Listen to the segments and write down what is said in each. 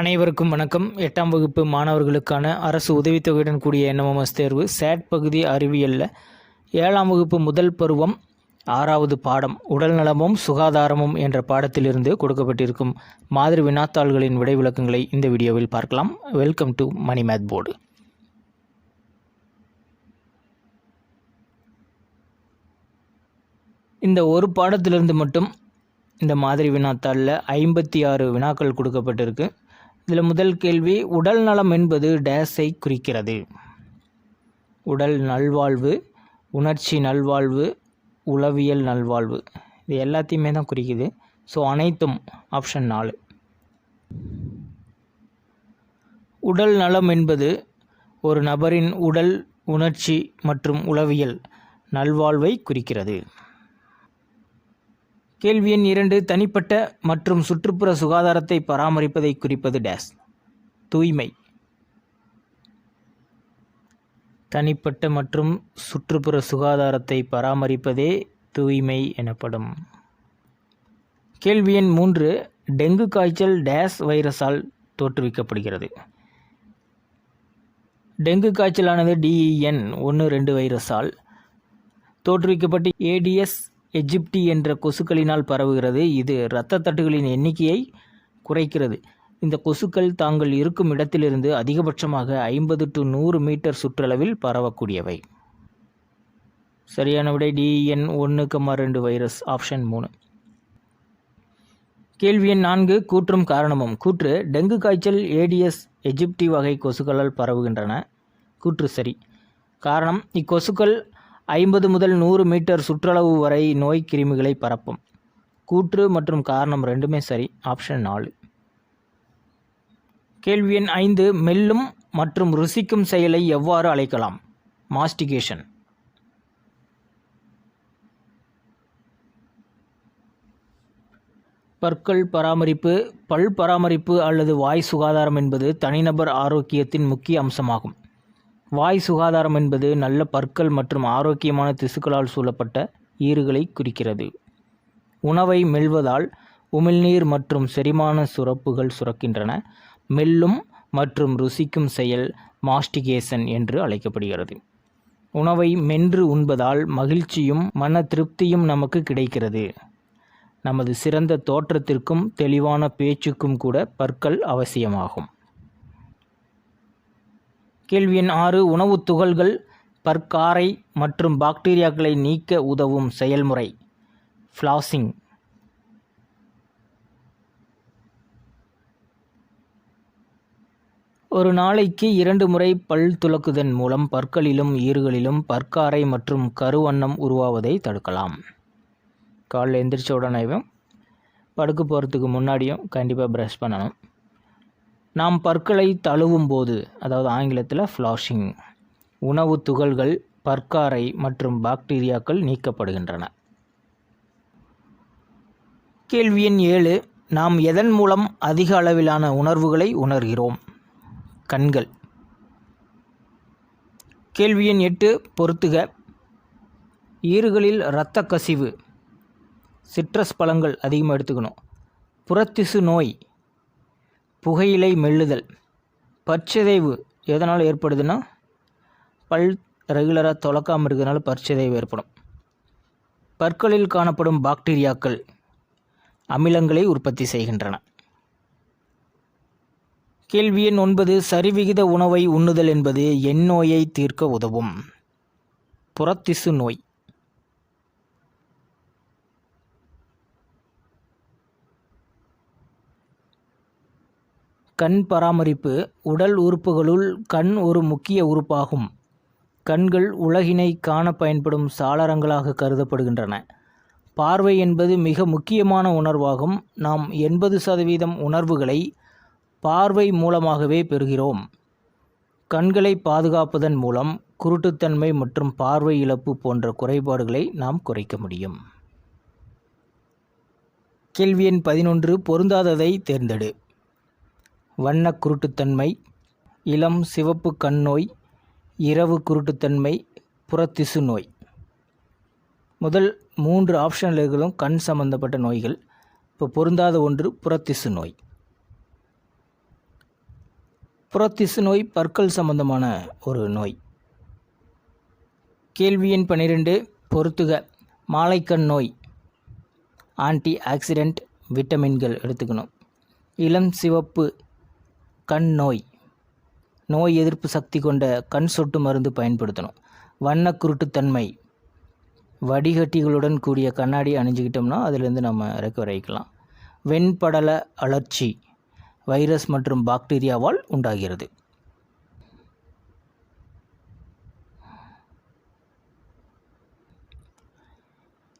அனைவருக்கும் வணக்கம். எட்டாம் வகுப்பு மாணவர்களுக்கான அரசு உதவித்தொகையுடன் கூடிய என்எம்எஸ் தேர்வு சேட் பகுதி அறிவியலில். ஏழாம் வகுப்பு முதல் பருவம் ஆறாவது பாடம் உடல் நலமும் சுகாதாரமும் என்ற பாடத்திலிருந்து கொடுக்கப்பட்டிருக்கும் மாதிரி வினாத்தாள்களின் விடை விளக்கங்களை இந்த வீடியோவில் பார்க்கலாம். Welcome to Mani math board இந்த ஒரு பாடத்திலிருந்து மட்டும் இந்த மாதிரி வினாத்தாளில் ஐம்பத்தி ஆறு வினாக்கள் கொடுக்கப்பட்டிருக்கு. இதில் முதல் கேள்வி உடல் நலம் என்பது டேஸை குறிக்கிறது. உடல் நல்வாழ்வு உணர்ச்சி நல்வாழ்வு உளவியல் நல்வாழ்வு. இது எல்லாத்தையுமே தான் குறிக்குது. ஸோ அனைத்தும் ஆப்ஷன் நாலு. உடல் நலம் என்பது ஒரு நபரின் உடல் உணர்ச்சி மற்றும் உளவியல் நல்வாழ்வை குறிக்கிறது. கேள்வி எண் இரண்டு தனிப்பட்ட மற்றும் சுற்றுப்புற சுகாதாரத்தை பராமரிப்பதை குறிப்பது டேஸ் தூய்மை. தனிப்பட்ட மற்றும் சுற்றுப்புற சுகாதாரத்தை பராமரிப்பதே தூய்மை எனப்படும். கேள்வி எண் மூன்று டெங்கு காய்ச்சல் டேஸ் வைரஸால் தோற்றுவிக்கப்படுகிறது. டெங்கு காய்ச்சலானது டிஇஎன் ஒன்று ரெண்டு வைரஸால் தோற்றுவிக்கப்பட்டு ஏடிஎஸ் எஜிப்டி என்ற கொசுக்களினால் பரவுகிறது. இது இரத்த தட்டுகளின் எண்ணிக்கையை குறைக்கிறது. இந்த கொசுக்கள் தாங்கள் இருக்கும் இடத்திலிருந்து அதிகபட்சமாக ஐம்பது டு நூறு மீட்டர் சுற்றளவில் பரவக்கூடியவை. சரியான விடை டிஎன் ஒன்று கம்மா ரெண்டு வைரஸ் ஆப்ஷன் மூணு. கேள்வி எண் நான்கு கூற்றும் காரணமும். கூற்று டெங்கு காய்ச்சல் ஏடிஎஸ் எஜிப்டி வகை கொசுக்களால் பரவுகின்றன. கூற்று சரி. காரணம் இக்கொசுக்கள் ஐம்பது முதல் நூறு மீட்டர் சுற்றளவு வரை நோய் கிருமிகளை பரப்பும். கூற்று மற்றும் காரணம் ரெண்டுமே சரி. ஆப்ஷன் நாலு. கேள்வி எண் ஐந்து மெல்லும் மற்றும் ருசிக்கும் செயலை எவ்வாறு அழைக்கலாம்? மாஸ்டிகேஷன் பற்கள் பராமரிப்பு பல் பராமரிப்பு அல்லது வாய் சுகாதாரம் என்பது தனிநபர் ஆரோக்கியத்தின் முக்கிய அம்சமாகும். வாய் சுகாதாரம் என்பது நல்ல பற்கள் மற்றும் ஆரோக்கியமான திசுக்களால் சூழப்பட்ட ஈறுகளை குறிக்கிறது. உணவை மெல்வதால் உமிழ்நீர் மற்றும் செரிமான சுரப்புகள் சுரக்கின்றன. மெல்லும் மற்றும் ருசிக்கும் செயல் மாஸ்டிகேசன் என்று அழைக்கப்படுகிறது. உணவை மென்று உண்பதால் மகிழ்ச்சியும் மன திருப்தியும் நமக்கு கிடைக்கிறது. நமது சிறந்த தோற்றத்திற்கும் தெளிவான பேச்சுக்கும் கூட பற்கள் அவசியமாகும். கேள்வி எண் ஆறு உணவுத் துகள்கள் பற்காரை மற்றும் பாக்டீரியாக்களை நீக்க உதவும் செயல்முறை. ஃப்ளாசிங் ஒரு நாளைக்கு இரண்டு முறை பல் துலக்குதன் மூலம் பற்களிலும் ஈறுகளிலும் பற்காரை மற்றும் கருவண்ணம் உருவாவதை தடுக்கலாம். காலைல எந்திரிச்ச உடனேயும் படுக்க போகிறதுக்கு முன்னாடியும் கண்டிப்பாக ப்ரஷ் பண்ணணும். நாம் பற்களை தழுவும் போது அதாவது ஆங்கிலத்தில் ஃப்ளாஷிங் உணவு துகள்கள் பற்காரை மற்றும் பாக்டீரியாக்கள் நீக்கப்படுகின்றன. கேள்வி எண் ஏழு நாம் எதன் மூலம் அதிக அளவிலான உணர்வுகளை உணர்கிறோம்? கண்கள். கேள்வி எண் எட்டு பொறுத்துக. ஈறுகளில் இரத்த கசிவு சிட்ரஸ் பழங்கள் அதிகமாக எடுத்துக்கணும். புறத்திசு நோய் புகையிலை மெல்லுதல். பற்சிதைவு எதனால் ஏற்படுதுன்னா பல் ரெகுலராக தொலைக்காமல் இருக்கிறதுனால பற்சிதைவு ஏற்படும். பற்களில் காணப்படும் பாக்டீரியாக்கள் அமிலங்களை உற்பத்தி செய்கின்றன. கேள்வி எண் ஒன்பது சரிவிகித உணவை உண்ணுதல் என்பது எண்ணோயை தீர்க்க உதவும். புறத்திசு நோய். கண் பராமரிப்பு உடல் உறுப்புகளுள் கண் ஒரு முக்கிய உறுப்பாகும். கண்கள் உலகினை காண பயன்படும் சாளரங்களாக கருதப்படுகின்றன. பார்வை என்பது மிக முக்கியமான உணர்வாகும். நாம் எண்பது சதவீதம் உணர்வுகளை பார்வை மூலமாகவே பெறுகிறோம். கண்களை பாதுகாப்பதன் மூலம் குருட்டுத்தன்மை மற்றும் பார்வை இழப்பு போன்ற குறைபாடுகளை நாம் குறைக்க முடியும். கேள்வி எண் பதினொன்று பொருந்தாததை தேர்ந்தெடு. வண்ண குருட்டுத்தன்மை இளம் சிவப்பு கண் நோய் இரவு குருட்டுத்தன்மை புறத்திசு நோய். முதல் மூன்று ஆப்ஷன்களும் கண் சம்பந்தப்பட்ட நோய்கள். இப்போ பொருந்தாத ஒன்று புறத்திசு நோய். புறத்திசு நோய் பற்கள் சம்பந்தமான ஒரு நோய். கேள்வி எண் பன்னிரெண்டு பொருத்துக. மாலைக்கண் நோய். ஆன்டி ஆக்சிடென்ட் விட்டமின்கள் எடுத்துக்கணும். இளம் சிவப்பு கண் நோய். நோய் எதிர்ப்பு சக்தி கொண்ட கண் சொட்டு மருந்து பயன்படுத்தணும். வண்ணக்குருட்டுத்தன்மை வடிகட்டிகளுடன் கூடிய கண்ணாடி அணிஞ்சிக்கிட்டோம்னா அதிலேருந்து நம்ம ரெக்கவர் ஆகிக்கலாம் வெண்படல அழற்சி வைரஸ் மற்றும் பாக்டீரியாவால் உண்டாகிறது.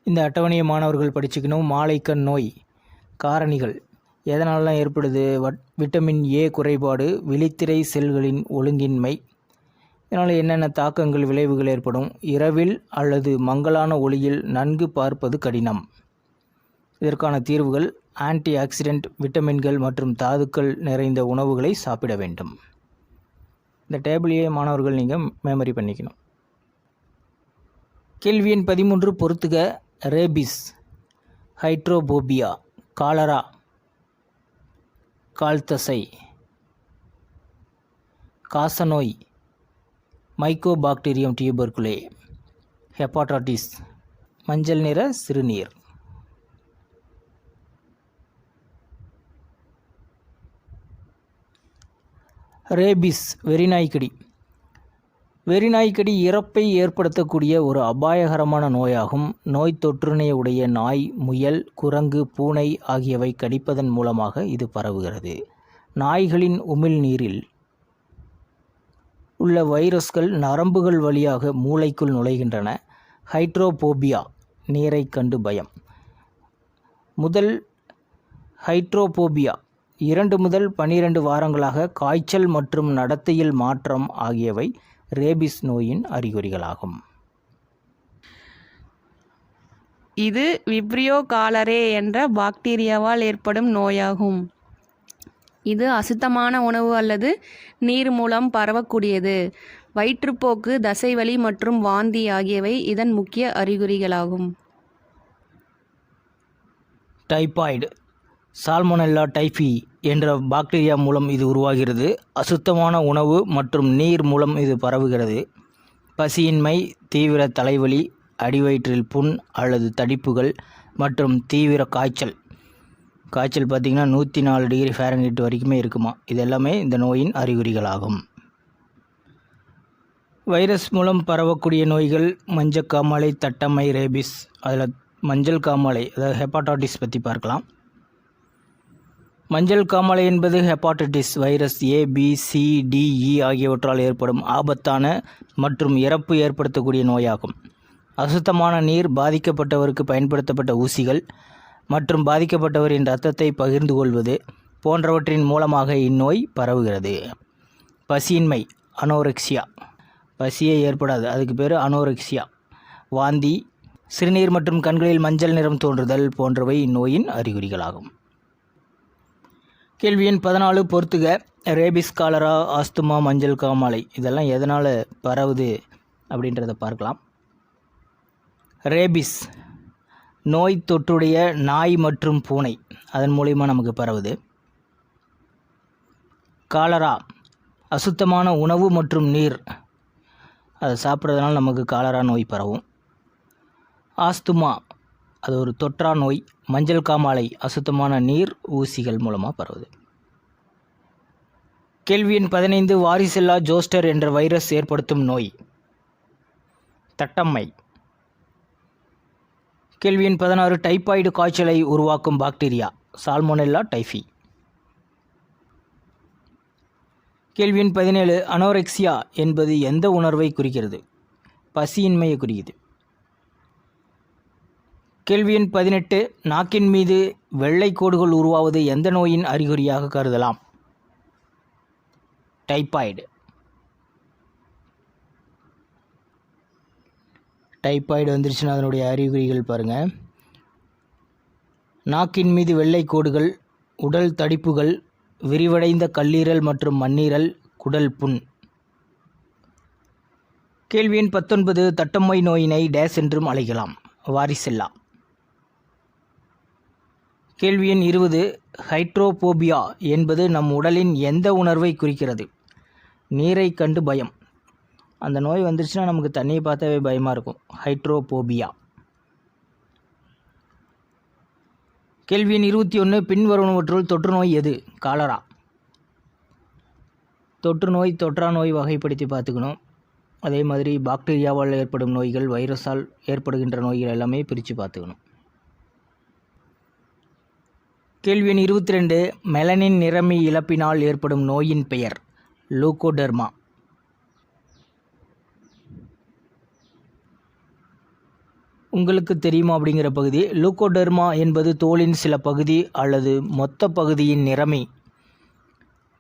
இந்த அட்டவணையை மாணவர்கள் படிச்சுக்கணும். மாலைக்கண் நோய். காரணிகள். எதனாலலாம் ஏற்படுது? வட் விட்டமின் ஏ குறைபாடு விழித்திரை செல்களின் ஒழுங்கின்மை. இதனால் என்னென்ன தாக்கங்கள் விளைவுகள் ஏற்படும்? இரவில் அல்லது மங்கலான ஒளியில் நன்கு பார்ப்பது கடினம். இதற்கான தீர்வுகள் ஆன்டி ஆக்சிடென்ட் விட்டமின்கள் மற்றும் தாதுக்கள் நிறைந்த உணவுகளை சாப்பிட வேண்டும். இந்த டேபிளையே மாணவர்கள் நீங்கள் மெமரி பண்ணிக்கணும். கேள்வி எண் பதிமூன்று பொறுத்துக. ரேபிஸ் ஹைட்ரோபோபியா காலரா கால்தசை. காசநோய். மைக்கோபாக்டீரியம் டியூபர்குலே ஹெப்பாட்டாட்டிஸ் மஞ்சள் நிற சிறுநீர். ரேபிஸ் வெறிநாய்க்கடி வெறிநாய்க்கடி இறப்பை ஏற்படுத்தக்கூடிய ஒரு அபாயகரமான நோயாகும். நோய் தொற்றுனயுடைய நாய் முயல் குரங்கு பூனை ஆகியவை கடிப்பதன் மூலமாக இது பரவுகிறது. நாய்களின் உமிழ்நீரில் உள்ள வைரஸ்கள் நரம்புகள் வழியாக மூளைக்குள் நுழைகின்றன. ஹைட்ரோபோபியா நீரை கண்டு பயம். முதல் ஹைட்ரோபோபியா இரண்டு முதல் பனிரெண்டு வாரங்களாக காய்ச்சல் மற்றும் நடத்தையில் மாற்றம் ஆகியவை ரேபிஸ் நோயின் அறிகுறிகளாகும். இது விப்ரியோ காலரே என்ற பாக்டீரியாவால் ஏற்படும் நோயாகும். இது அசுத்தமான உணவு அல்லது நீர் மூலம் பரவக்கூடியது. வயிற்றுப்போக்கு தசைவலி மற்றும் வாந்தி ஆகியவை இதன் முக்கிய அறிகுறிகளாகும். டைபாய்டு சால்மோனெல்லா டைஃபி என்ற பாக்டீரியா மூலம் இது உருவாகிறது. அசுத்தமான உணவு மற்றும் நீர் மூலம் இது பரவுகிறது. பசியின்மை தீவிர தலைவலி அடிவயிற்றில் புண் அல்லது தடிப்புகள் மற்றும் தீவிர காய்ச்சல். காய்ச்சல் பார்த்திங்கன்னா நூற்றி நாலு டிகிரி ஃபேரன்ஹீட் வரைக்குமே இருக்குமா? இது எல்லாமே இந்த நோயின் அறிகுறிகளாகும். வைரஸ் மூலம் பரவக்கூடிய நோய்கள் மஞ்சக்காமாலை தட்டம்மை ரேபிஸ் அதில் மஞ்சள் காமாலை அதாவது ஹெப்பாட்டாட்டிஸ் பற்றி பார்க்கலாம். மஞ்சள் காமாலை என்பது hepatitis virus A B C D E ஆகியவற்றால் ஏற்படும் ஆபத்தான மற்றும் இறப்பு ஏற்படுத்தக்கூடிய நோயாகும். அசுத்தமான நீர் பாதிக்கப்பட்டவருக்கு பயன்படுத்தப்பட்ட ஊசிகள் மற்றும் பாதிக்கப்பட்டவரின் இரத்தத்தை பகிர்ந்து கொள்வது போன்றவற்றின் மூலமாக இந்நோய் பரவுகிறது. பசியின்மை அனோரெக்சியா. பசியே ஏற்படாது அதுக்கு பேர் அனோரெக்சியா. வாந்தி சிறுநீர் மற்றும் கண்களில் மஞ்சள் நிறம் தோன்றுதல் போன்றவை இந்நோயின் அறிகுறிகளாகும். கேள்வி எண் பதினாலு பொறுத்துக. ரேபிஸ் காலரா ஆஸ்துமா மஞ்சள் காமாலை. இதெல்லாம் எதனால் பரவுது அப்படின்றத பார்க்கலாம். ரேபிஸ் நோய் தொற்றுடைய நாய் மற்றும் பூனை. அதன் மூலிமா நமக்கு பரவுது. காலரா அசுத்தமான உணவு மற்றும் நீர். அதை சாப்பிட்றதுனால நமக்கு காலரா நோய் பரவும். ஆஸ்துமா அது ஒரு தொற்றா நோய் மஞ்சள் காமாலை அசுத்தமான நீர் ஊசிகள் மூலமாக பரவுது. கேள்வி எண் பதினைந்து வாரிசெல்லா ஜோஸ்டர் என்ற வைரஸ் ஏற்படுத்தும் நோய். தட்டம்மை. கேள்வி எண் பதினாறு டைபாய்டு காய்ச்சலை உருவாக்கும் பாக்டீரியா சால்மோனெல்லா டைஃபி. கேள்வி எண் பதினேழு அனோரெக்சியா என்பது எந்த உணர்வை குறிக்கிறது? பசியின்மையை குறிக்குது. கேள்வி எண் பதினெட்டு நாக்கின் மீது வெள்ளை கோடுகள் உருவாவது எந்த நோயின் அறிகுறியாக கருதலாம்? டைபாய்டு. டைபாய்டு வந்துருச்சுன்னா அதனுடைய அறிகுறிகள் பாருங்கள் நாக்கின் மீது வெள்ளை கோடுகள் உடல் தடிப்புகள் விரிவடைந்த கல்லீரல் மற்றும் மண்ணீரல் குடல் புண். கேள்வியின் பத்தொன்பது தட்டம்மை நோயினை டேஸ் என்றும் அழைக்கலாம். வாரிசில்லா. கேள்வி எண் இருபது ஹைட்ரோபோபியா என்பது நம் உடலின் எந்த உணர்வை குறிக்கிறது? நீரை கண்டு பயம். அந்த நோய் வந்துருச்சுன்னா நமக்கு தண்ணியை பார்த்தாவே பயமாக இருக்கும். ஹைட்ரோபோபியா கேள்வி எண் இருபத்தி ஒன்று பின்வருவனவற்றுள் தொற்று நோய் எது? காலரா. தொற்று நோய் தொற்றா நோய் வகைப்படுத்தி பார்த்துக்கணும். அதே மாதிரி பாக்டீரியாவால் ஏற்படும் நோய்கள் வைரஸால் ஏற்படுகின்ற நோய்கள் எல்லாமே பிரித்து பார்த்துக்கணும். கேள்வி எண் இருபத்தி ரெண்டு மெலனின் நிறமி இழப்பினால் ஏற்படும் நோயின் பெயர் லூகோடெர்மா உங்களுக்கு தெரியுமா அப்படிங்கிற பகுதி லூகோடெர்மா என்பது தோலின் சில பகுதி அல்லது மொத்த பகுதியின் நிறமி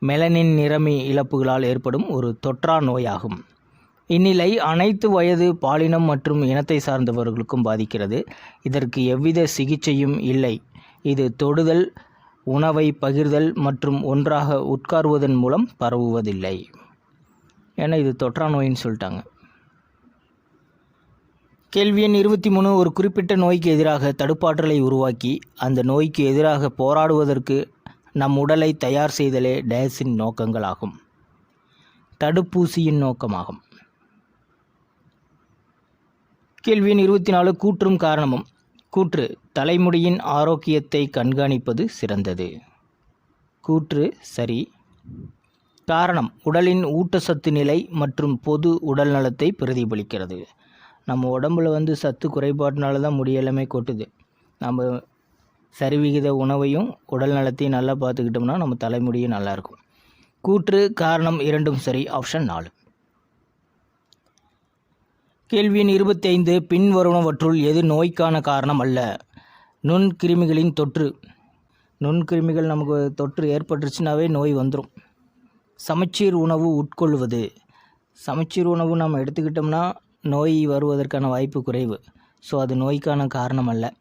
மெலனின் நிறமி இழப்புகளால் ஏற்படும் ஒரு தொற்றா நோயாகும். இந்நிலை அனைத்து வயது பாலினம் மற்றும் இனத்தை சார்ந்தவர்களுக்கும் பாதிக்கிறது. இதற்கு எவ்வித சிகிச்சையும் இல்லை. இது தொடுதல் உணவை பகிர்தல் மற்றும் ஒன்றாக உட்காருவதன் மூலம் பரவுவதில்லை. ஏன்னா இது தொற்றா நோயின்னு சொல்லிட்டாங்க. கேள்வி எண் இருபத்தி மூணு ஒரு குறிப்பிட்ட நோய்க்கு எதிராக தடுப்பாற்றலை உருவாக்கி அந்த நோய்க்கு எதிராக போராடுவதற்கு நம் உடலை தயார் செய்தலே டேஸின் நோக்கங்களாகும். தடுப்பூசியின் நோக்கமாகும். கேள்வி எண் இருபத்தி நாலு கூற்றும் காரணமும். கூற்று தலைமுடியின் ஆரோக்கியத்தை கண்காணிப்பது சிறந்தது. கூற்று சரி. காரணம் உடலின் ஊட்டச்சத்து நிலை மற்றும் பொது உடல் நலத்தை பிரதிபலிக்கிறது. நம்ம உடம்புல வந்து சத்து குறைபாட்டினால தான் முடி எல்லாமே கொட்டுது. நம்ம சரிவிகித உணவையும் உடல் நலத்தையும் நல்லா பார்த்துக்கிட்டோம்னா நம்ம தலைமுடியும் நல்லாயிருக்கும் கூற்று காரணம் இரண்டும் சரி. ஆப்ஷன் நாலு. கேள்வியின் இருபத்தைந்து இருபத்தி ஐந்து பின்வருவனவற்றுள் எது நோய்க்கான காரணம் அல்ல? நுண்கிருமிகளின் தொற்று. நுண்கிருமிகள் நமக்கு தொற்று ஏற்பட்டுருச்சுனாவே நோய் வந்துடும் சமச்சீர் உணவு உட்கொள்வது. சமச்சீர் உணவு நம்ம எடுத்துக்கிட்டோம்னா நோய் வருவதற்கான வாய்ப்பு குறைவு. ஸோ அது நோய்க்கான காரணம் அல்ல.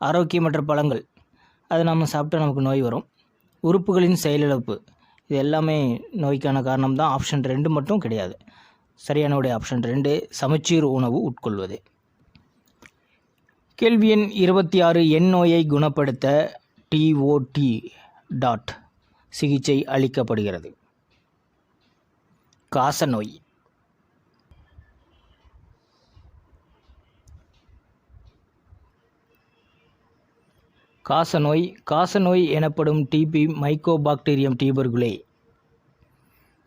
ஆரோக்கியமற்ற பழங்கள். அது நம்ம சாப்பிட்டா நமக்கு நோய் வரும். உறுப்புகளின் செயலிழப்பு. இது எல்லாமே நோய்க்கான காரணம் தான். ஆப்ஷன் ரெண்டு மட்டும் கிடையாது. சரியான உடைய ஆப்ஷன் ரெண்டு சமச்சீர் உணவு உட்கொள்வது. கேள்வி எண் இருபத்தி ஆறு எண் நோயை குணப்படுத்த டிஓடி டாட் சிகிச்சை அளிக்கப்படுகிறது. காசநோய் காசநோய் காசநோய் எனப்படும் டிபி மைக்கோபாக்டீரியம் டியூபர்குலே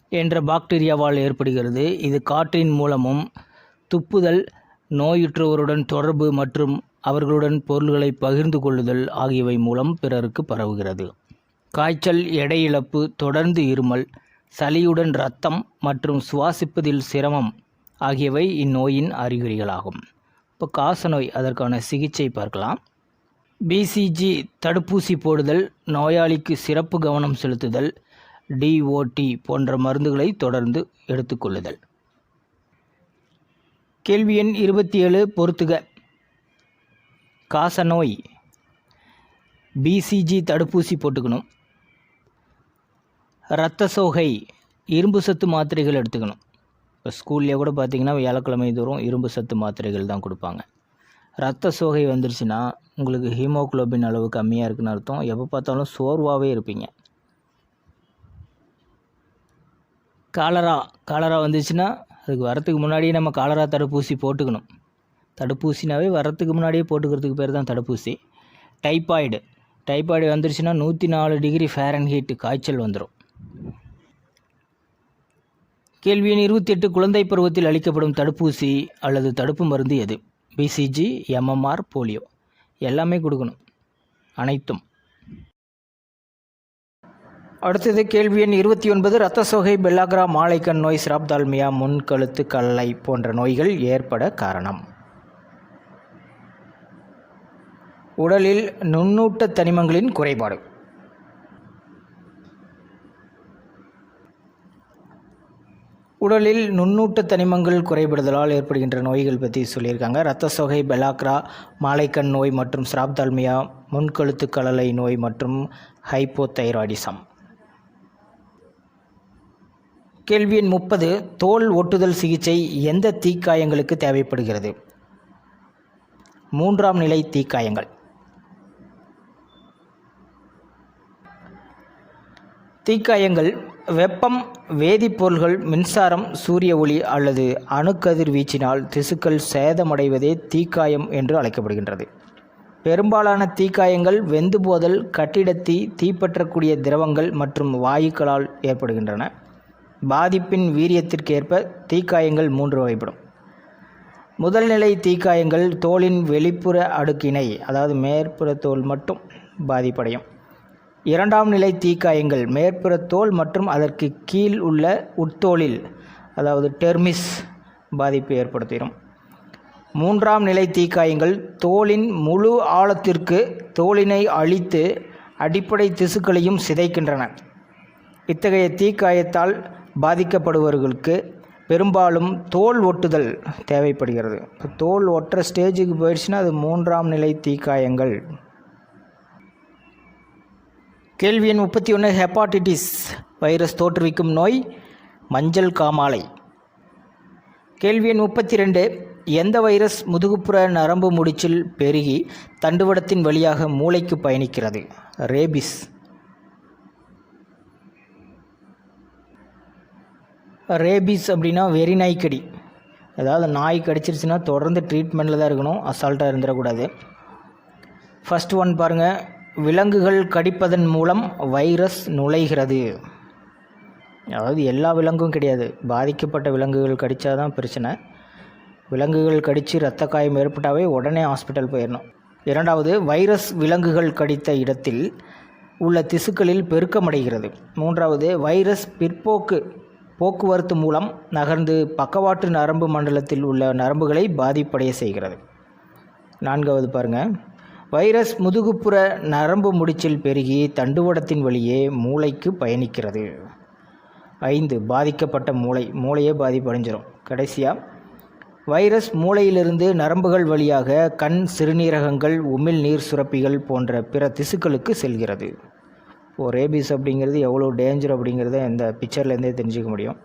என்ற பாக்டீரியாவால் ஏற்படுகிறது. இது காற்றின் மூலமும் துப்புதல் நோயுற்றவருடன் தொடர்பு மற்றும் அவர்களுடன் பொருள்களை பகிர்ந்து கொள்ளுதல் ஆகியவை மூலம் பிறருக்கு பரவுகிறது. காய்ச்சல் எடை இழப்பு தொடர்ந்து இருமல் சளியுடன் இரத்தம் மற்றும் சுவாசிப்பதில் சிரமம் ஆகியவை இந்நோயின் அறிகுறிகளாகும். இப்போ காசநோய் அதற்கான சிகிச்சை பார்க்கலாம். பிசிஜி தடுப்பூசி போடுதல் நோயாளிக்கு சிறப்பு கவனம் செலுத்துதல் டிஓடி போன்ற மருந்துகளை தொடர்ந்து எடுத்துக்கொள்ளுதல் கேள்வி எண் இருபத்தி ஏழு பொறுத்துக. காசநோய். பிசிஜி தடுப்பூசி போட்டுக்கணும். இரத்த சோகை இரும்பு சத்து மாத்திரைகள் எடுத்துக்கணும். இப்போ ஸ்கூல்லேயே கூட பார்த்தீங்கன்னா வியாழக்கிழமை தோறும் இரும்பு சத்து மாத்திரைகள் தான் கொடுப்பாங்க. ரத்த சோகை வந்துருச்சுன்னா உங்களுக்கு ஹீமோகுளோபின் அளவு கம்மியாக இருக்குன்னு அர்த்தம். எப்போ பார்த்தாலும் சோர்வாகவே இருப்பீங்க. காலரா காலரா வந்துச்சுன்னா அதுக்கு வரத்துக்கு முன்னாடியே நம்ம காலரா தடுப்பூசி போட்டுக்கணும். தடுப்பூசினாவே வரத்துக்கு முன்னாடியே போட்டுக்கிறதுக்கு பேர் தான் தடுப்பூசி. டைபாய்டு. டைபாய்டு வந்துருச்சுன்னா நூற்றி நாலு டிகிரி ஃபேரன்ஹீட் காய்ச்சல் வந்துடும் கேள்வி எண் இருபத்தி எட்டு குழந்தை பருவத்தில் அளிக்கப்படும் தடுப்பூசி அல்லது தடுப்பு மருந்து எது? BCG MMR polio. எல்லாமே கொடுக்கணும். அனைத்தும். அடுத்தது கேள்வி எண் இருபத்தி ஒன்பது இரத்த சோகை பெல்லாகிரா மாலைக்கண் நோய் சிராப்தால்மியா முன்கழுத்து கல்லை போன்ற நோய்கள் ஏற்பட காரணம். உடலில் நுண்ணூட்ட தனிமங்களின் குறைபாடு. உடலில் நுண்ணூட்ட தனிமங்கள் குறைபடுதலால் ஏற்படுகின்ற நோய்கள் பற்றி சொல்லியிருக்காங்க. இரத்த சோகை பெலாக்ரா மாலைக்கண் நோய் மற்றும் ஸ்ராப்தால்மியா முன்கழுத்து கலலை நோய் மற்றும் ஹைப்போதைராய்டிசம். கேள்வி எண் முப்பது தோல் ஒட்டுதல் சிகிச்சை எந்த தீக்காயங்களுக்கு தேவைப்படுகிறது? மூன்றாம் நிலை தீக்காயங்கள். தீக்காயங்கள் வெப்பம் வேதிப்பொருள்கள் மின்சாரம் சூரிய ஒளி அல்லது அணுக்கதிர்வீச்சினால் திசுக்கள் சேதமடைவதே தீக்காயம் என்று அழைக்கப்படுகின்றது. பெரும்பாலான தீக்காயங்கள் வெந்து போதல் கட்டிடத்தீ தீப்பற்றக்கூடிய திரவங்கள் மற்றும் வாயுக்களால் ஏற்படுகின்றன. பாதிப்பின் வீரியத்திற்கேற்ப தீக்காயங்கள் மூன்று வகைப்படும். முதல் நிலை தீக்காயங்கள் தோலின் வெளிப்புற அடுக்கினை அதாவது மேற்புற தோல் மட்டும் பாதிப்படையும். இரண்டாம் நிலை தீக்காயங்கள் மேற்புற தோல் மற்றும் அதற்கு கீழ் உள்ள உட்தோலில் அதாவது டெர்மிஸ் பாதிப்பு ஏற்படுத்திடும் மூன்றாம் நிலை தீக்காயங்கள் தோலின் முழு ஆழத்திற்கு தோலினை அழித்து அடிப்படை திசுக்களையும் சிதைக்கின்றன. இத்தகைய தீக்காயத்தால் பாதிக்கப்படுபவர்களுக்கு பெரும்பாலும் தோல் ஒட்டுதல் தேவைப்படுகிறது. இப்போ தோல் ஒட்டுற ஸ்டேஜுக்கு போயிடுச்சுன்னா அது மூன்றாம் நிலை தீக்காயங்கள். கேள்வி எண் முப்பத்தி ஒன்று ஹெப்பாட்டிட்டிஸ் வைரஸ் தோற்றுவிக்கும் நோய் மஞ்சள் காமாலை. கேள்வி எண் முப்பத்தி ரெண்டு எந்த வைரஸ் முதுகுப்புற நரம்பு முடிச்சில் பெருகி தண்டுவடத்தின் வழியாக மூளைக்கு பயணிக்கிறது? ரேபிஸ். ரேபிஸ் அப்படின்னா வெறி நாய்க்கடி. அதாவது நாய் கடிச்சிருச்சுன்னா தொடர்ந்து ட்ரீட்மெண்ட்டில் தான் இருக்கணும். அசால்ட்டாக இருந்துடக்கூடாது. ஃபர்ஸ்ட் ஒன் பாருங்கள் விலங்குகள் கடிப்பதன் மூலம் வைரஸ் நுழைகிறது. அதாவது எல்லா விலங்கும் கிடையாது. பாதிக்கப்பட்ட விலங்குகள் கடித்தா தான் பிரச்சனை. விலங்குகள் கடித்து இரத்த காயம் ஏற்பட்டாவே உடனே ஹாஸ்பிட்டல் போயிடணும். இரண்டாவது வைரஸ் விலங்குகள் கடித்த இடத்தில் உள்ள திசுக்களில் பெருக்கமடைகிறது. மூன்றாவது வைரஸ் பிற்போக்கு போக்குவரத்து மூலம் நகர்ந்து பக்கவாட்டு நரம்பு மண்டலத்தில் உள்ள நரம்புகளை பாதிப்படைய செய்கிறது. நான்காவது பாருங்கள் வைரஸ் முதுகுப்புற நரம்பு முடிச்சில் பெருகி தண்டுவடத்தின் வழியே மூளைக்கு பயணிக்கிறது. ஐந்து பாதிக்கப்பட்ட மூளை. மூளையே பாதிப்படைஞ்சிரும். கடைசியாக வைரஸ் மூளையிலிருந்து நரம்புகள் வழியாக கண் சிறுநீரகங்கள் உமிழ் நீர் சுரப்பிகள் போன்ற பிற திசுக்களுக்கு செல்கிறது. ரேபிஸ் அப்படிங்கிறது எவ்வளோ டேஞ்சர் அப்படிங்கிறத இந்த பிக்சர்லேருந்தே தெரிஞ்சுக்க முடியும்.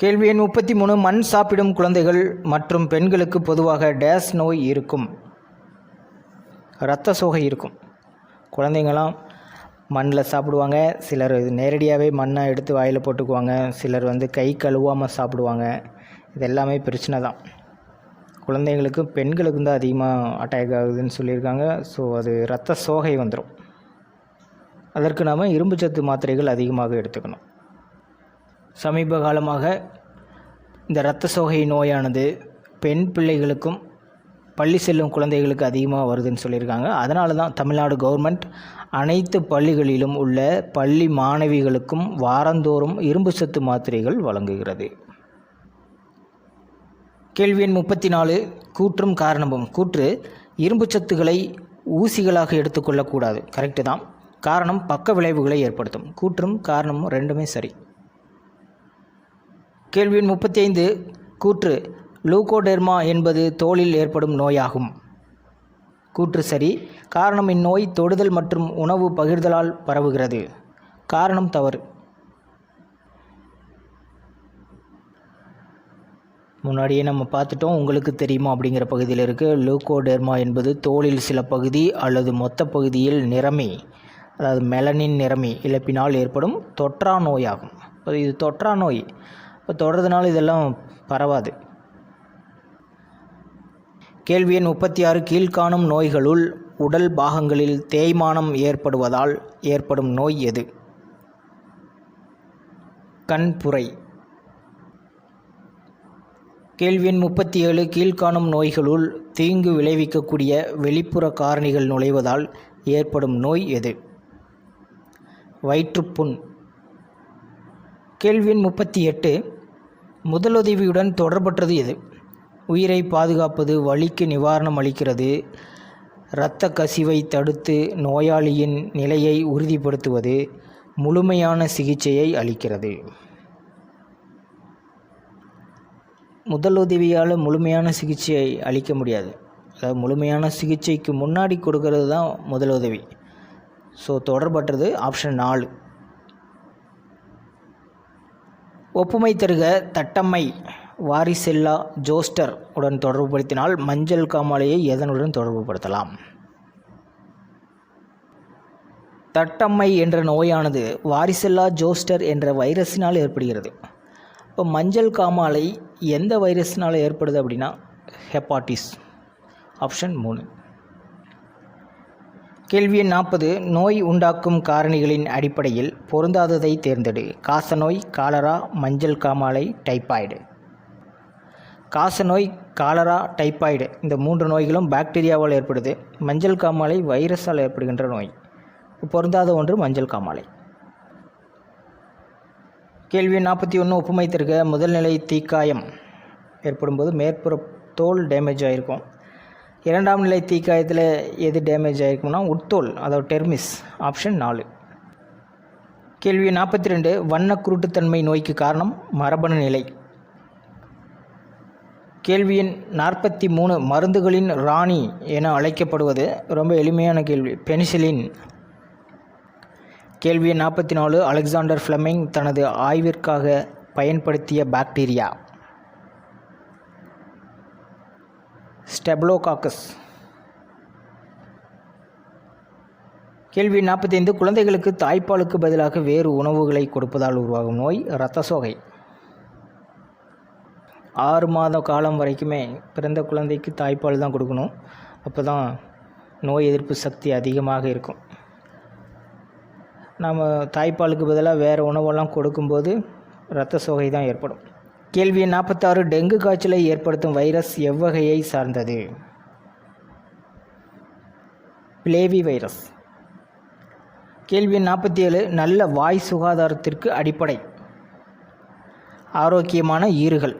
கேள்வி எண் முப்பத்தி மூணு மண் சாப்பிடும் குழந்தைகள் மற்றும் பெண்களுக்கு பொதுவாக டேஸ் நோய் இருக்கும். இரத்த சோகை இருக்கும். குழந்தைங்களாம் மண்ணில் சாப்பிடுவாங்க சிலர் நேரடியாகவே மண்ணை எடுத்து வாயில் போட்டுக்குவாங்க சிலர் வந்து கை கழுவாமல் சாப்பிடுவாங்க. இது எல்லாமே பிரச்சனை தான். குழந்தைங்களுக்கும் பெண்களுக்கும் தான் அதிகமாக அட்டாக் ஆகுதுன்னு சொல்லியிருக்காங்க. ஸோ அது இரத்த சோகை வந்துடும் அதற்கு நாம் இரும்புச்சத்து மாத்திரைகள் அதிகமாக எடுத்துக்கணும். சமீப காலமாக இந்த இரத்த சோகை நோயானது பெண் பிள்ளைகளுக்கும் பள்ளி செல்லும் குழந்தைகளுக்கு அதிகமாக வருதுன்னு சொல்லியிருக்காங்க. அதனால தான் தமிழ்நாடு கவர்மெண்ட் அனைத்து பள்ளிகளிலும் உள்ள பள்ளி மாணவிகளுக்கும் வாரந்தோறும் இரும்பு சத்து மாத்திரைகள் வழங்குகிறது. கேள்வி எண் முப்பத்தி நாலு கூற்றும் காரணமும். கூற்று இரும்பு சத்துக்களை ஊசிகளாக எடுத்துக்கொள்ளக்கூடாது. கரெக்டு தான். காரணம் பக்க விளைவுகளை ஏற்படுத்தும். கூற்றும் காரணமும் ரெண்டுமே சரி. கேள்வியின் முப்பத்தி ஐந்து கூற்று லூகோடெர்மா என்பது தோலில் ஏற்படும் நோயாகும். கூற்று சரி காரணம் இந்நோய் தொடுதல் மற்றும் உணவு பகிர்தலால் பரவுகிறது. காரணம் தவறு. முன்னாடியே நம்ம பார்த்துட்டோம் உங்களுக்கு தெரியுமா அப்படிங்கிற பகுதியில் இருக்குது லூகோடெர்மா என்பது தோலில் சில பகுதி அல்லது மொத்த பகுதியில் நிறமி அதாவது மெலனின் நிறமி இழப்பினால் ஏற்படும் தொற்றா நோயாகும். இப்போ இது தொற்றா நோய். இப்போ தொடர்றதுனால இதெல்லாம் பரவாது. கேள்வி எண் முப்பத்தி ஆறு கீழ்காணும் நோய்களுள் உடல் பாகங்களில் தேய்மானம் ஏற்படுவதால் ஏற்படும் நோய் எது? கண்புரை கேள்வி எண் முப்பத்தி ஏழு கீழ்காணும் நோய்களுள் தீங்கு விளைவிக்கக்கூடிய வெளிப்புற காரணிகள் நுழைவதால் ஏற்படும் நோய் எது? வயிற்றுப்புண். கேள்வி முப்பத்தி எட்டு முதலுதவியுடன் தொடர்பற்றது எது? உயிரை பாதுகாப்பது வலிக்கு நிவாரணம் அளிக்கிறது இரத்த கசிவை தடுத்து நோயாளியின் நிலையை உறுதிப்படுத்துவது முழுமையான சிகிச்சையை அளிக்கிறது. முதலுதவியால் முழுமையான சிகிச்சையை அளிக்க முடியாது. அதாவது முழுமையான சிகிச்சைக்கு முன்னாடி கொடுக்கறது தான் முதலுதவி. ஸோ தொடர்பற்றது ஆப்ஷன் நாலு. ஒப்புமை தருக தட்டம்மை வாரிசெல்லா ஜோஸ்டர் உடன் தொடர்புபடுத்தினால் மஞ்சள் காமாலையை எதனுடன் தொடர்புபடுத்தலாம்? தட்டம்மை என்ற நோயானது வாரிசெல்லா ஜோஸ்டர் என்ற வைரஸினால் ஏற்படுகிறது. இப்போ மஞ்சள் காமாலை எந்த வைரஸினால் ஏற்படுது அப்படின்னா ஹெப்பாட்டிஸ். ஆப்ஷன் மூணு. கேள்வி எண் நாற்பது நோய் உண்டாக்கும் காரணிகளின் அடிப்படையில் பொருந்தாததை தேர்ந்தெடு. காசநோய் காலரா மஞ்சள் காமாலை டைபாய்டு. காசநோய் காலரா டைபாய்டு. இந்த மூன்று நோய்களும் பாக்டீரியாவால் ஏற்படுது. மஞ்சள் காமாலை வைரஸால் ஏற்படுகின்ற நோய். பொருந்தாத ஒன்று மஞ்சள் காமாலை. கேள்வி நாற்பத்தி ஒன்று ஒப்புமை தருக முதல்நிலை தீக்காயம். ஏற்படும்போது மேற்புற தோல் டேமேஜ் ஆகிருக்கும் இரண்டாம் நிலை தீக்காயத்தில் எது டேமேஜ் ஆகிருக்கும்னா உட்தோல் அதாவது டெர்மிஸ் ஆப்ஷன் நாலு. கேள்வி நாற்பத்தி ரெண்டு வண்ண குருட்டுத்தன்மை நோய்க்கு காரணம் மரபணு நிலை. கேள்வி எண் நாற்பத்தி மூணு மருந்துகளின் ராணி என அழைக்கப்படுவது ரொம்ப எளிமையான கேள்வி. பெனிசிலின். கேள்வி நாற்பத்தி நாலு அலெக்சாண்டர் ஃப்ளெமிங் தனது ஆய்விற்காக பயன்படுத்திய பாக்டீரியா. ஸ்டெப்லோகாக்கஸ். கேள்வி நாற்பத்தைந்து குழந்தைகளுக்கு தாய்ப்பாலுக்கு பதிலாக வேறு உணவுகளை கொடுப்பதால் உருவாகும் நோய் இரத்த சோகை. ஆறு மாத காலம் வரைக்குமே பிறந்த குழந்தைக்கு தாய்ப்பால் தான் கொடுக்கணும். அப்போ தான் நோய் எதிர்ப்பு சக்தி அதிகமாக இருக்கும். நாம் தாய்ப்பாலுக்கு பதிலாக வேறு உணவெல்லாம் கொடுக்கும்போது இரத்த சோகை தான் ஏற்படும். கேள்வி நாற்பத்தாறு டெங்கு காய்ச்சலை ஏற்படுத்தும் வைரஸ் எவ்வகையை சார்ந்தது? Flavivirus. கேள்வி நாற்பத்தி ஏழு நல்ல வாய் சுகாதாரத்திற்கு அடிப்படை. ஆரோக்கியமான ஈறுகள்.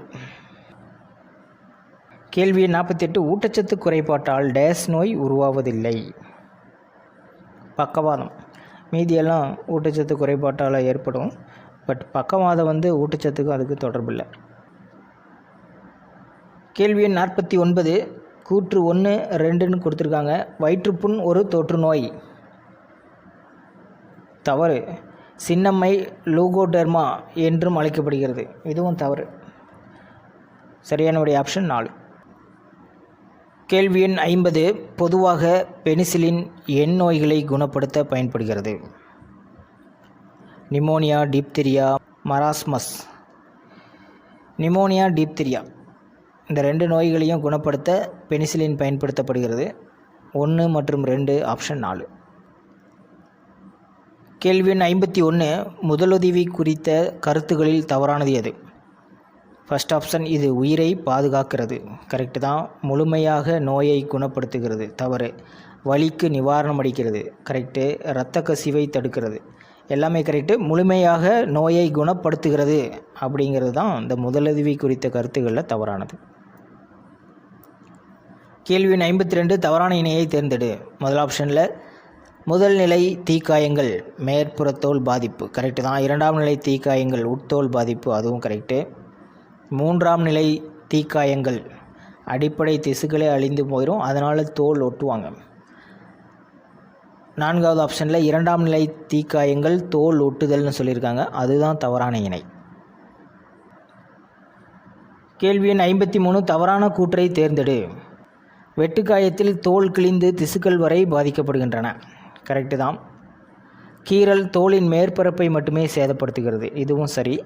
கேள்வி நாற்பத்தி நாற்பத்தெட்டு ஊட்டச்சத்து குறைபாட்டால் டேஸ் நோய் உருவாவதில்லை. பக்கவாதம். மீதியெல்லாம் ஊட்டச்சத்து குறைபாட்டால் ஏற்படும். பட் பக்கவாதம் வந்து ஊட்டச்சத்துக்கும் அதுக்கு தொடர்பில்லை. கேள்வி எண் நாற்பத்தி ஒன்பது கூற்று ஒன்று ரெண்டுன்னு கொடுத்துருக்காங்க. வயிற்றுப்புண் ஒரு தொற்று நோய். தவறு. சின்னம்மை லூகோடெர்மா என்றும் அழைக்கப்படுகிறது. இதுவும் தவறு. சரியானவுடைய ஆப்ஷன் நாலு. கேள்வி எண் ஐம்பது பொதுவாக பெனிசிலின் எண் நோய்களை குணப்படுத்த பயன்படுகிறது. Pneumonia diphtheria marasmus. Pneumonia diphtheria. இந்த ரெண்டு நோய்களையும் குணப்படுத்த பெனிசிலின் பயன்படுத்தப்படுகிறது. ஒன்று மற்றும் ரெண்டு ஆப்ஷன் நாலு. கேள்வி எண் ஐம்பத்தி ஒன்று முதலுதவி குறித்த கருத்துகளில் தவறானது எது? ஃபர்ஸ்ட் ஆப்ஷன் இது உயிரை பாதுகாக்கிறது. கரெக்டு தான். முழுமையாக நோயை குணப்படுத்துகிறது. தவறு. வலிக்கு நிவாரணம் அளிக்கிறது. கரெக்டு இரத்த கசிவை தடுக்கிறது. எல்லாமே கரெக்டு முழுமையாக நோயை குணப்படுத்துகிறது அப்படிங்கிறது தான் இந்த முதலுதவி குறித்த கருத்துக்களில் தவறானது. கேள்வி ஐம்பத்தி ரெண்டு தவறான இணையை தேர்ந்தெடு. முதல் ஆப்ஷனில் முதல் நிலை தீக்காயங்கள் மேற்புறத்தோல் பாதிப்பு. கரெக்டு தான். இரண்டாம் நிலை தீக்காயங்கள் உட்தோல் பாதிப்பு அதுவும் கரெக்டு மூன்றாம் நிலை தீக்காயங்கள் அடிப்படை திசுக்களே அழிந்து போயிடும் அதனால் தோல் ஒட்டுவாங்க. நான்காவது ஆப்ஷனில் இரண்டாம் நிலை தீக்காயங்கள் தோல் ஒட்டுதல்னு சொல்லியிருக்காங்க. அதுதான் தவறான இணை. கேள்வி எண் ஐம்பத்தி மூணு தவறான கூற்றை தேர்ந்தெடு. வெட்டுக்காயத்தில் தோல் கிழிந்து திசுக்கள் வரை பாதிக்கப்படுகின்றன. கரெக்டு தான். கீறல் தோலின் மேற்பரப்பை மட்டுமே சேதப்படுத்துகிறது. இதுவும் சரி.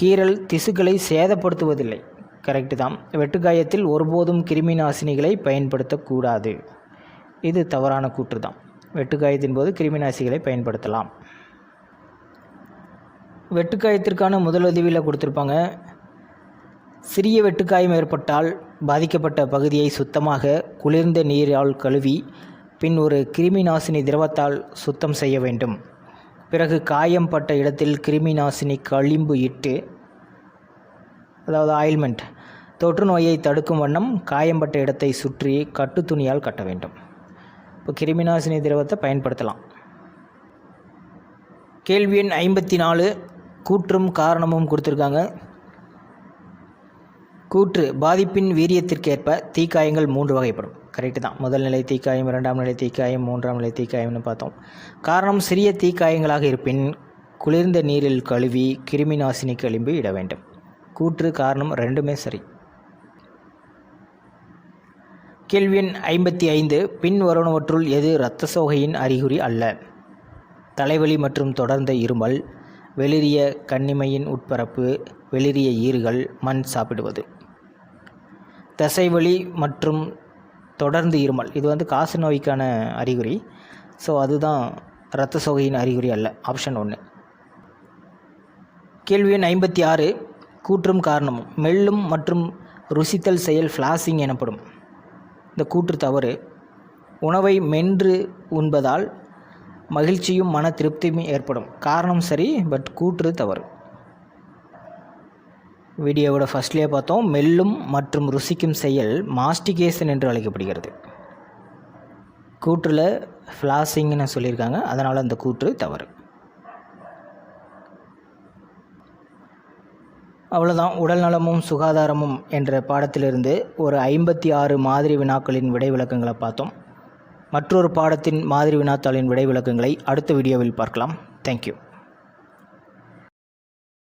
கீறல் திசுக்களை சேதப்படுத்துவதில்லை. கரெக்டு தான். வெட்டுக்காயத்தில் ஒருபோதும் கிருமி நாசினிகளை பயன்படுத்தக்கூடாது. இது தவறான கூற்று தான். வெட்டுக்காயத்தின் போது கிருமிநாசிகளை பயன்படுத்தலாம். வெட்டுக்காயத்திற்கான முதலுதவியில் கொடுத்துருப்பாங்க. சிறிய வெட்டுக்காயம் ஏற்பட்டால் பாதிக்கப்பட்ட பகுதியை சுத்தமாக குளிர்ந்த நீரால் கழுவி பின் ஒரு கிருமி நாசினி திரவத்தால் சுத்தம் செய்ய வேண்டும். பிறகு காயம் பட்ட இடத்தில் கிருமி நாசினி களிம்பு இட்டு அதாவது ஆயில்மெண்ட் தொற்று நோயை தடுக்கும் வண்ணம் காயம்பட்ட இடத்தை சுற்றி கட்டு துணியால் கட்ட வேண்டும். இப்போ கிருமிநாசினி திரவத்தை பயன்படுத்தலாம். கேள்வி எண் ஐம்பத்தி நாலு கூற்றும் காரணமும் கொடுத்துருக்காங்க. கூற்று பாதிப்பின் வீரியத்திற்கேற்ப தீக்காயங்கள் மூன்று வகைப்படும். கரெக்டு தான். முதல் நிலை தீக்காயம் இரண்டாம் நிலை தீக்காயம் மூன்றாம் நிலை தீக்காயம்னு பார்த்தோம். காரணம் சிறிய தீக்காயங்களாக இருப்பின் குளிர்ந்த நீரில் கழுவி கிருமி நாசினி களிம்பு இட வேண்டும். கூற்று காரணம் ரெண்டுமே சரி. கேள்வி எண் ஐம்பத்தி ஐந்து பின்வருவனவற்றுள் எது இரத்த சோகையின் அறிகுறி அல்ல? தலைவலி மற்றும் தொடர்ந்த இருமல் வெளிரிய கண்ணிமையின் உட்பரப்பு வெளிரிய ஈறுகள் மண் சாப்பிடுவது. தசைவலி மற்றும் தொடர்ந்து இருமல் இது வந்து காசு நோய்க்கான அறிகுறி. ஸோ அதுதான் இரத்த சோகையின் அறிகுறி அல்ல ஆப்ஷன் ஒன்று கேள்வி எண் ஐம்பத்தி ஆறு கூற்றும் காரணமும் மெல்லும் மற்றும் ருசித்தல் செயல் ஃப்ளாசிங் எனப்படும். இந்த கூற்று தவறு. உணவை மென்று உண்பதால் மகிழ்ச்சியும் மன திருப்தியும் ஏற்படும். காரணம் சரி பட் கூற்று தவறு. வீடியோவோட ஃபஸ்ட்லேயே பார்த்தோம். மெல்லும் மற்றும் ருசிக்கும் செயல் மாஸ்டிகேஷன் என்று அழைக்கப்படுகிறது. கூற்றில் ஃப்ளாசிங்னு சொல்லியிருக்காங்க. அதனால் அந்த கூற்று தவறு. அவ்வளோதான் உடல் நலமும் சுகாதாரமும் என்ற பாடத்திலிருந்து ஒரு ஐம்பத்தி ஆறு மாதிரி வினாக்களின் விடை விளக்கங்களை பார்த்தோம். மற்றொரு பாடத்தின் மாதிரி வினாத்தாளின் விடை விளக்கங்களை அடுத்த வீடியோவில் பார்க்கலாம். தேங்க்யூ